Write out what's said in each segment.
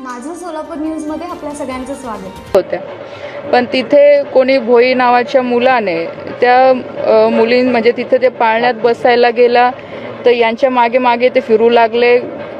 माझं सोलापूर न्यूजमध्ये आपल्या सगळ्यांचं स्वागत. होत्या. पण तिथे कोणी भोई नावाच्या मुलाने त्या मुलीं म्हणजे तिथे ते पाळण्यात बसायला गेला तर यांच्या मागे मागे ते फिरू लागले.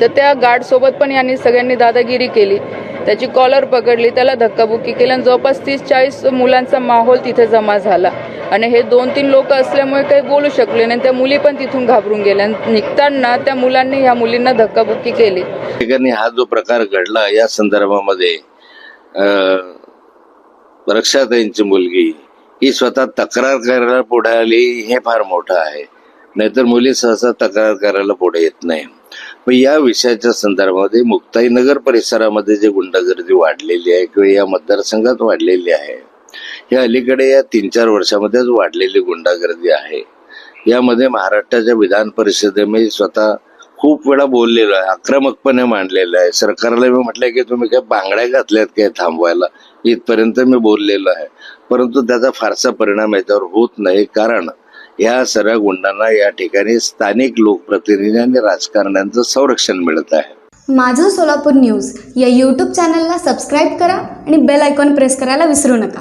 तर त्या गार्डसोबत पण यांनी सगळ्यांनी दादागिरी केली. त्याची कॉलर पकडली त्याला धक्काबुक्की केली आणि जवळपास तीस चाळीस मुलांचा माहोल तिथे जमा झाला. आणि हे दोन तीन लोक असल्यामुळे काही बोलू शकले नाही त्या मुली पण तिथून घाबरून गेल्या. आणि निघताना त्या मुलांनी ह्या मुलींना धक्काबुक्की केली. ठिकाणी हा जो प्रकार घडला या संदर्भामध्ये रक्षाताईंची मुलगी ही स्वतः तक्रार करायला पुढे आली हे फार मोठं आहे. नाहीतर मुली सहसा तक्रार करायला पुढे येत नाही. मग या विषयाच्या संदर्भामध्ये मुक्ताईनगर परिसरामध्ये जे गुंडागर्दी वाढलेली आहे किंवा या मतदारसंघात वाढलेली आहे हे अलीकडे या तीन चार वर्षामध्येच वाढलेली गुंडागर्दी आहे. यामध्ये महाराष्ट्राच्या विधान परिषदेमध्ये स्वतः खूप वेळा बोललेलो आहे आक्रमकपणे मांडलेलं आहे. सरकारला मी म्हटलंय की तुम्ही काय बांगड्या घातल्यात काय थांबवायला? इथपर्यंत मी बोललेलो आहे. परंतु त्याचा फारसा परिणाम याच्यावर होत नाही. कारण या सर्व गुंडांना या ठिकाणी स्थानिक लोकप्रतिनिधी आणि राजकारण्यांचं संरक्षण मिळत आहे. माझं सोलापूर न्यूज या यूट्यूब चॅनलला सबस्क्राईब करा आणि बेल आयकॉन प्रेस करायला विसरू नका.